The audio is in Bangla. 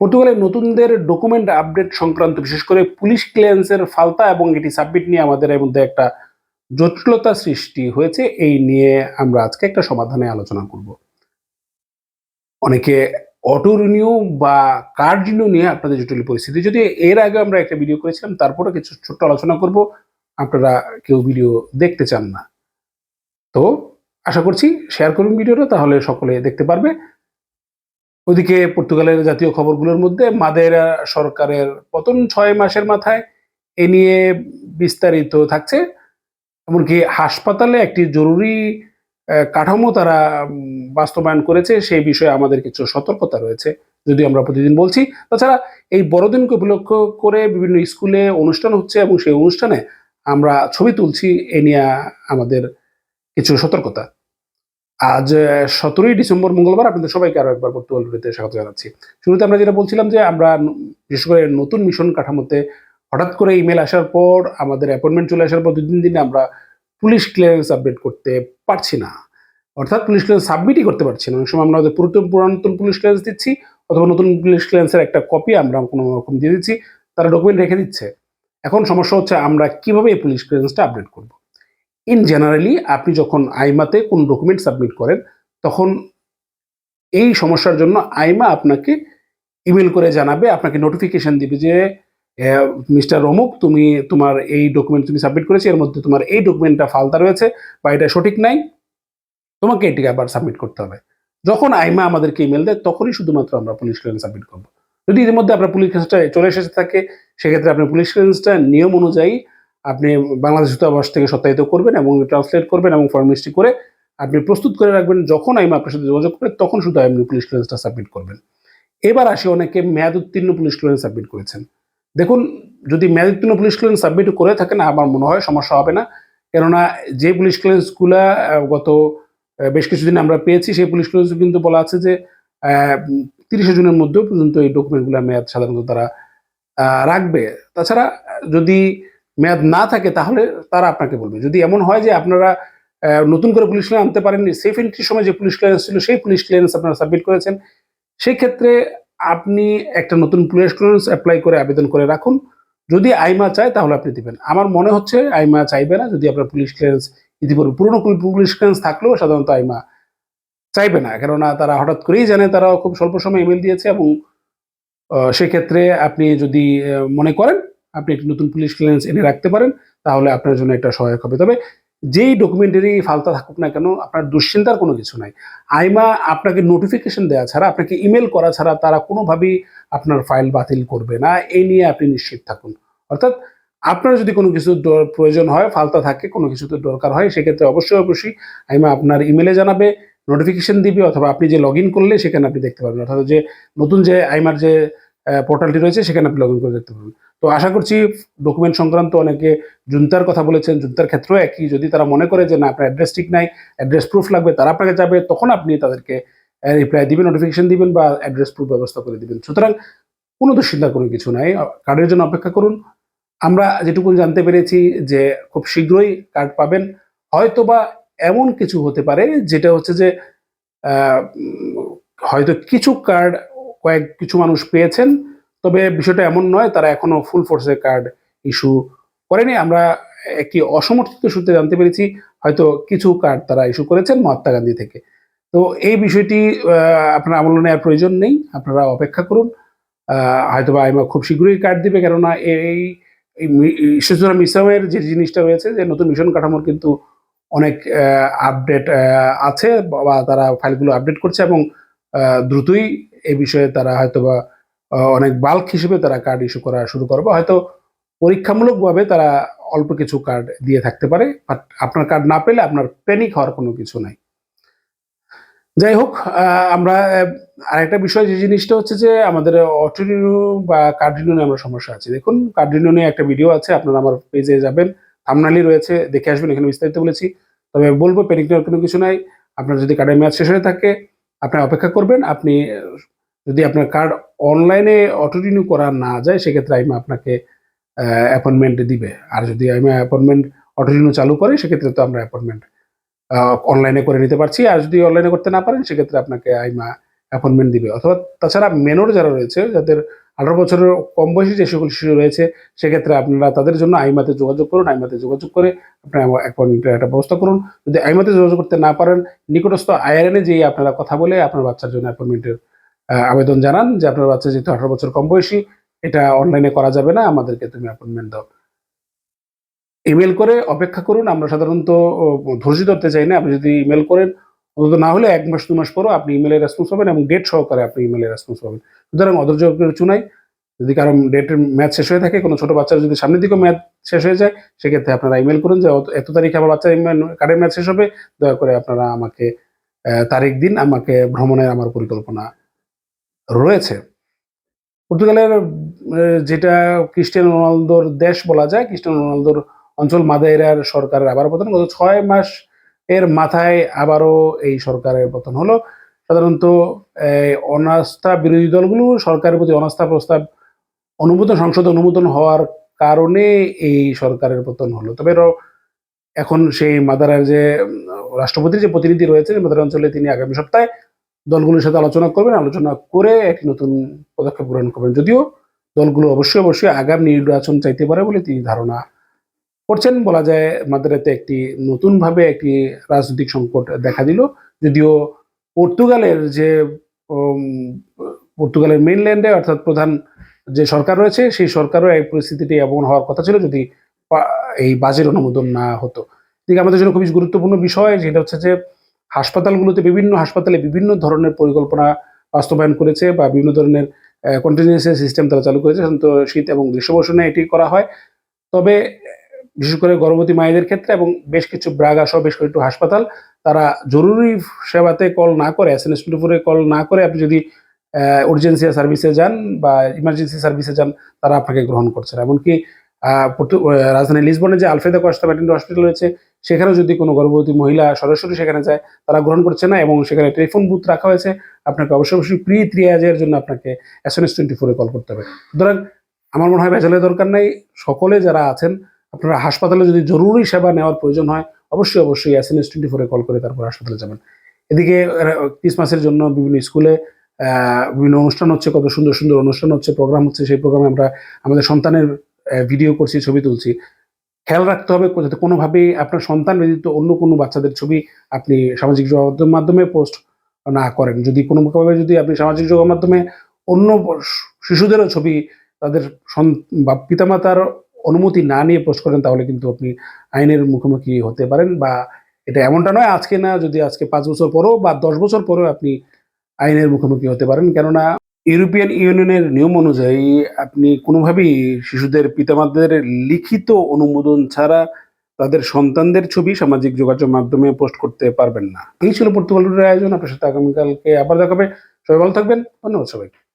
পর্তুগালের নতুনদের ডকুমেন্ট আপডেট সংক্রান্ত, বিশেষ করে পুলিশ ক্লিয়ারেন্সের ফালতা এবং এটি সাবমিট নিয়ে আমাদের এর মধ্যে একটা জটিলতা সৃষ্টি হয়েছে। এই নিয়ে আমরা আজকে একটা সমাধানে আলোচনা করব। অনেকে অটো রিনিউ বা কার্ড রিনিউ নিয়ে আপনাদের জটিল পরিস্থিতি। যদি এর আগে আমরা একটা ভিডিও করেছিলাম তারপরে কিছু ছোট্ট আলোচনা করব। আপনারা কেউ ভিডিও দেখতে চান না। তো আশা করছি শেয়ার করুন ভিডিওটা তাহলে সকলে দেখতে পারবে। ওদিকে পর্তুগালের জাতীয় খবরগুলোর মধ্যে মাদেরা সরকারের পতন ছয় মাসের মাথায় এ নিয়ে বিস্তারিত থাকছে। এমনকি হাসপাতালে একটি জরুরি কাঠামো তারা বাস্তবায়ন করেছে, সেই বিষয়ে আমাদের কিছু সতর্কতা রয়েছে, যদি আমরা প্রতিদিন বলছি। তাছাড়া এই বড়দিনকে উপলক্ষ করে বিভিন্ন স্কুলে অনুষ্ঠান হচ্ছে এবং সেই অনুষ্ঠানে আমরা ছবি তুলছি, এ নিয়ে আমাদের কিছু সতর্কতা। আজ সতেরোই ডিসেম্বর মঙ্গলবার, আপনাদের সবাইকে আরও একবার পর্তুগাল ভিডিওতে স্বাগত জানাচ্ছি। শুরুতে আমরা যেটা বলছিলাম যে, আমরা বিশেষ করে নতুন মিশন কাঠামোতে হঠাৎ করে ইমেল আসার পর, আমাদের অ্যাপয়েন্টমেন্ট চলে আসার পর দুই তিন দিনে আমরা পুলিশ ক্লিয়ারেন্স আপডেট করতে পারছি না। অর্থাৎ পুলিশ ক্লিয়ারেন্স সাবমিটই করতে পারছি না। অনেক সময় আমরা পুরাতন পুরাতন পুলিশ ক্লিয়ারেন্স দিচ্ছি, অথবা নতুন পুলিশ ক্লিয়ারেন্সের একটা কপি আমরা কোনো রকম দিয়ে দিচ্ছি, তারা ডকুমেন্ট রেখে দিচ্ছে। এখন সমস্যা হচ্ছে আমরা কীভাবে এই পুলিশ ক্লিয়ারেন্সটা আপডেট করব? ইন জেনারেলি আপনি যখন আইমাতে কোন ডকুমেন্ট সাবমিট করেন, তখন এই সমস্যার জন্য আইমা আপনাকে ইমেল করে জানাবে, আপনাকে নোটিফিকেশন দিবে যে মিস্টার অমুক, তুমি তোমার এই ডকুমেন্ট তুমি সাবমিট করেছ, এর মধ্যে তোমার এই ডকুমেন্টটা ফালতা রয়েছে বা এটা সঠিক নাই। তোমাকে এটিকে আবার সাবমিট করতে হবে। যখন আইমা আমাদেরকে ইমেল দেয়, তখনই শুধুমাত্র আমরা পুলিশ ক্লিয়ারেন্স সাবমিট করব। যদি এর মধ্যে আপনার পুলিশ ক্লিয়ারেন্সটা চলে এসেছে থাকে, সেক্ষেত্রে আপনার পুলিশ ক্লিয়ারেন্সটা নিয়ম অনুযায়ী আপনি বাংলাদেশ দূতাবাস থেকে সত্যায়িত করবেন এবং ট্রান্সলেট করবেন এবং ফর্মিস্ট্রি করে আপনি প্রস্তুত করে রাখবেন। যখন আইমা আপনার সাথে যোগাযোগ করে, তখন শুধু আপনি পুলিশ ক্লিয়ারেন্সটা সাবমিট করবেন। এবার আসি অনেকে মেয়াদ উত্তীর্ণ পুলিশ ক্লিয়ারেন্স সাবমিট করেছেন। দেখুন, যদি মেয়াদ উত্তীর্ণ পুলিশ ক্লিয়ারেন্স সাবমিট করে থাকেন, আমার মনে হয় সমস্যা হবে না। কেননা যে পুলিশ ক্লিয়ারেন্সগুলা গত বেশ কিছুদিন আমরা পেয়েছি, সেই পুলিশ ক্লিয়ারেন্স কিন্তু বলা আছে যে তিরিশে জুনের মধ্যেও পর্যন্ত এই ডকুমেন্টগুলো মেয়াদ সাধারণত তারা রাখবে। তাছাড়া যদি মেয়াদ না থাকে, তাহলে তারা আপনাকে বলবে। যদি এমন হয় যে আপনারা নতুন করে পুলিশ ক্লিয়ারেন্স আনতে পারেননি সেফ এন্ট্রির সময় যে পুলিশ ক্লিয়ারেন্স ছিল সেই পুলিশ ক্লিয়ারেন্স আপনারা সাবমিট করেছেন। সেই ক্ষেত্রে আপনি একটা নতুন পুলিশ ক্লিয়ারেন্স অ্যাপ্লাই করে আবেদন করে রাখুন। যদি আইমা চায়, তাহলে আপনি দিবেন। আমার মনে হচ্ছে আইমা চাইবে না। যদি আপনার পুলিশ ক্লিয়ারেন্স ইতিপূর্বে পুরনো পুলিশ ক্লিয়ারেন্স থাকলেও সাধারণত আইমা চাইবে না। কেননা তারা হঠাৎ করেই জানে তারা খুব স্বল্প সময় ইমেল দিয়েছে এবং সেক্ষেত্রে আপনি যদি মনে করেন আপনি একটি নতুন পুলিশ ক্লিয়ারেন্স এনে রাখতে পারেন, তাহলে আপনার জন্য এটা সহায়ক হবে। তবে যেই ডকুমেন্টারি ফালতা থাকুক না কেন, আপনার দুশ্চিন্তার কোনো কিছু নাই। আইমা আপনাকে নোটিফিকেশন দেওয়া ছাড়া, আপনাকে ইমেল করা ছাড়া তারা কোনোভাবেই আপনার ফাইল বাতিল করবে না। এই নিয়ে আপনি নিশ্চিত থাকুন। অর্থাৎ আপনার যদি কোনো কিছু প্রয়োজন হয়, ফালতা থাকে, কোনো কিছুতে দরকার হয়, সেক্ষেত্রে অবশ্যই অবশ্যই আইমা আপনার ইমেলে জানাবে নোটিফিকেশন দিবে, অথবা আপনি যে লগ করলে, সেখানে আপনি দেখতে পারবেন। অর্থাৎ যে নতুন যে আইমার যে পোর্টালটি রয়েছে, সেখানে আপনি লগ করে দেখতে পারবেন। তো আশা করছি ডকুমেন্ট সংক্রান্ত অনেকে জুনতার কথা বলেছেন, জুনতার ক্ষেত্রেও একই। যদি তারা মনে করে যে না, আপনার অ্যাড্রেস ঠিক নাই অ্যাড্রেস প্রুফ লাগবে, তারা আপনাকে যাবে, তখন আপনি তাদেরকে রিপ্লাই দিবেন নোটিফিকেশন দিবেন বা অ্যাড্রেস প্রুফ ব্যবস্থা করে দিবেন। সুতরাং কোনো দুশ্চিন্তার কোনো কিছু নাই। কার্ডের জন্য অপেক্ষা করুন। আমরা যেটুকু জানতে পেরেছি যে খুব শীঘ্রই কার্ড পাবেন। হয়তো বা এমন কিছু হতে পারে, যেটা হচ্ছে যে হয়তো কিছু কার্ড কয়েক কিছু মানুষ পেয়েছেন, তবে বিষয়টা এমন নয়, তারা এখনও ফুল ফোর্সে কার্ড ইস্যু করেনি। আমরা একটি অসমর্থিত সূত্রে জানতে পেরেছি, হয়তো কিছু কার্ড তারা ইস্যু করেছেন মহাত্মা গান্ধী থেকে। তো এই বিষয়টি আপনার আমল নেওয়ার প্রয়োজন নেই, আপনারা অপেক্ষা করুন। হয়তো বা আইমা খুব শীঘ্রই কার্ড দিবে, কেননা এই ঈশ্বরচন্দ্র মিসামের যে জিনিসটা রয়েছে, যে নতুন মিশন কাঠামোর কিন্তু অনেক আপডেট আছে, বা তারা ফাইলগুলো আপডেট করছে এবং দ্রুতই এই বিষয়ে তারা হয়তোবা অনেক বাল্ক হিসেবে তারা কার্ড ইস্যু করা শুরু করবে হয়তো পরীক্ষামূলকভাবে তারা অল্প কিছু কার্ড দিয়ে থাকতে পারে বাট আপনার কার্ড না পেলে আপনার প্যানিক হওয়ার কোনো কিছু নাই। যাই হোক আমরা আরেকটা বিষয় যে জিনিসটা হচ্ছে যে আমাদের অটো বা কার্ড রিনিউ নিয়ে আমরা সমস্যা আছে। দেখুন কার্ড রিনিউ একটা ভিডিও আছে, আপনারা আমার পেজে যাবেন থামনালি রয়েছে, দেখে আসবেন, এখানে বিস্তারিত বলেছি। তবে বলব প্যানিক নেওয়ার কোনো কিছু নাই। আপনার যদি কার্ডের মেয়াদ শেষ হয়ে থাকে আপনি অপেক্ষা করবেন, আপনি, যদি আপনার কার্ড অনলাইনে অটো রিনিউ করা না যায়, সেক্ষেত্রে আইমা আপনাকে অ্যাপয়েন্টমেন্ট দিবে। আর যদি আইমা অ্যাপয়েন্টমেন্ট অটো রিনিউ চালু করে, সেক্ষেত্রে তো আমরা অ্যাপয়েন্টমেন্ট অনলাইনে করে নিতে পারছি। আর যদি অনলাইনে করতে না পারেন, সেক্ষেত্রে আপনাকে আইমা অ্যাপয়েন্টমেন্ট দিবে। অথবা তাছাড়া মেনর যারা রয়েছে, যাদের আঠারো বছরের কম বয়সী যে সকল শিশু রয়েছে, সেক্ষেত্রে আপনারা তাদের জন্য আইমাতে যোগাযোগ করুন, আইমাতে যোগাযোগ করে আপনার অ্যাপয়েন্টমেন্টের একটা ব্যবস্থা করুন। যদি আইমাতে যোগাযোগ করতে না পারেন, নিকটস্থ আইআরএনে যেয়ে আপনারা কথা বলে আপনার বাচ্চার জন্য অ্যাপয়েন্টমেন্টের আবেদন জানান যে আপনার বাচ্চা যেহেতু আঠারো বছর কম বয়সী, এটা অনলাইনে করা যাবে না, আমাদেরকে তুমি অ্যাপয়েন্টমেন্ট দাও। ইমেল করে অপেক্ষা করুন, আমরা সাধারণত ধৈর্য ধরতে চাই না, আপনি যদি ইমেল করেন অন্তত না হলে এক মাস, দু মাস পরও আপনি ইমেলের রেসপন্স পাবেন এবং ডেট সহকারে আপনি ইমেলের রেসপন্স পাবেন। সুতরাং অধৈর্য কিছু নাই। যদি কারণ ডেটের ম্যাচ শেষ হয়ে থাকে, কোনো ছোট বাচ্চার যদি সামনের দিকেও ম্যাচ শেষ হয়ে যায়, সেক্ষেত্রে আপনারা ইমেল করুন যে এত তারিখে আমার বাচ্চার কার্ডের ম্যাচ শেষ হবে। দয়া করে আপনারা আমাকে তারিখ দিন, আমাকে ভ্রমণের আমার পরিকল্পনা রয়েছে। পর্তুগালের যেটা ক্রিস্টিয়ানো রোনালদোর দেশ বলা যায়, ক্রিস্টিয়ানো রোনালদোর অঞ্চল মাদাইরার সরকারের আবার পতন গত ছয় মাস এর মাথায় আবারও এই সরকারের পতন হলো। সাধারণত অনাস্থা বিরোধী দলগুলো সরকারের প্রতি অনাস্থা প্রস্তাব, অনুমোদন, সংসদে অনুমোদন হওয়ার কারণে এই সরকারের পতন হলো। তবে এখন সেই মাদারের যে, রাষ্ট্রপতির যে প্রতিনিধি রয়েছে মাদার অঞ্চলে তিনি আগামী সপ্তাহে দলগুলোর সাথে আলোচনা করবেন, আলোচনা করে একটি নতুন পদক্ষেপ গ্রহণ করবেন। যদিও দলগুলো অবশ্যই অবশ্যই আগাম নির্বাচন চাইতে পারে বলে তিনি ধারণা করছেন বলা যায় মাদ্রাতে একটি নতুনভাবে একটি রাজনৈতিক সংকট দেখা দিল। যদিও পর্তুগালের যে পর্তুগালের মেইনল্যান্ডে অর্থাৎ প্রধান যে সরকার রয়েছে, সেই সরকারও এই পরিস্থিতিটি এমন হওয়ার কথা ছিল যদি এই বাজেট অনুমোদন না হতো। এদিকে আমাদের জন্য খুবই গুরুত্বপূর্ণ বিষয় যেটা হচ্ছে যে, হাসপাতালগুলোতে বিভিন্ন হাসপাতালে বিভিন্ন ধরনের পরিকল্পনা বাস্তবায়ন করেছে বা বিভিন্ন ধরনের কন্টিনিউসি সিস্টেম তারা চালু করেছে। সাধারণত শীত এবং গ্রীষ্ম এটি করা হয়। তবে বিশেষ করে গর্ভবতী মায়েদের ক্ষেত্রে এবং বেশ কিছু ব্রাগা সহ বেশ কয়েকটু হাসপাতাল, তারা জরুরি সেবাতে কল না করে এস এন এস কল না করে, আপনি যদি উর্জেন্সি সার্ভিসে যান বা ইমার্জেন্সি সার্ভিসে যান, তারা আপনাকে গ্রহণ করছে না। এমনকি রাজধানী লিসবনে যে আলফ্রেদা কস্তা হসপিটাল রয়েছে, সেখানেও যদি কোনো গর্ভবতী মহিলা সরাসরি সেখানে যায়, তারা গ্রহণ করছে না এবং সেখানে টেলিফোন বুথ রাখা হয়েছে, আপনাকে অবশ্যই অবশ্যই প্রি ত্রিয়াজের জন্য আপনাকে এস এন এস টোয়েন্টি ফোরে কল করতে হবে। সুতরাং, আমার মনে হয় ভেজালের দরকার নাই। সকলে যারা আছেন আপনারা হাসপাতালে যদি জরুরি সেবা নেওয়ার প্রয়োজন হয়, অবশ্যই অবশ্যই এস এন এস টোয়েন্টি ফোরে কল করে তারপর হাসপাতালে যাবেন। এদিকে ক্রিসমাসের জন্য বিভিন্ন স্কুলে বিভিন্ন অনুষ্ঠান হচ্ছে, কত সুন্দর সুন্দর অনুষ্ঠান হচ্ছে প্রোগ্রাম হচ্ছে, সেই প্রোগ্রামে আমরা আমাদের সন্তানের ভিডিও করছি, ছবি তুলছি। খেয়াল রাখতে হবে যাতে কোনোভাবেই আপনার সন্তান ব্যতীত অন্য কোনো বাচ্চাদের ছবি আপনি সামাজিক যোগাযোগের মাধ্যমে পোস্ট না করেন। যদি কোনোভাবে যদি আপনি সামাজিক যোগাযোগের মাধ্যমে অন্য শিশুদেরও ছবি তাদের পিতামাতার অনুমতি না নিয়ে পোস্ট করেন, তাহলে কিন্তু আপনি আইনের মুখোমুখি হতে পারেন বা এটা এমনটা নয়, আজকে না, যদি আজকে পাঁচ বছর পরেও বা দশ বছর পরেও আপনি আইনের মুখোমুখি হতে পারেন। কেননা ইউরোপিয়ান ইউনিয়নের নিয়ম অনুযায়ী আপনি কোনোভাবেই শিশুদের পিতামাতাদের লিখিত অনুমোদন ছাড়া তাদের সন্তানদের ছবি সামাজিক যোগাযোগ মাধ্যমে পোস্ট করতে পারবেন না। এই ছিল পর্তুগালের আয়োজন। আপনার সাথে আগামীকালকে আবার দেখাবে সবাই ভালো থাকবেন। ধন্যবাদ সবাইকে।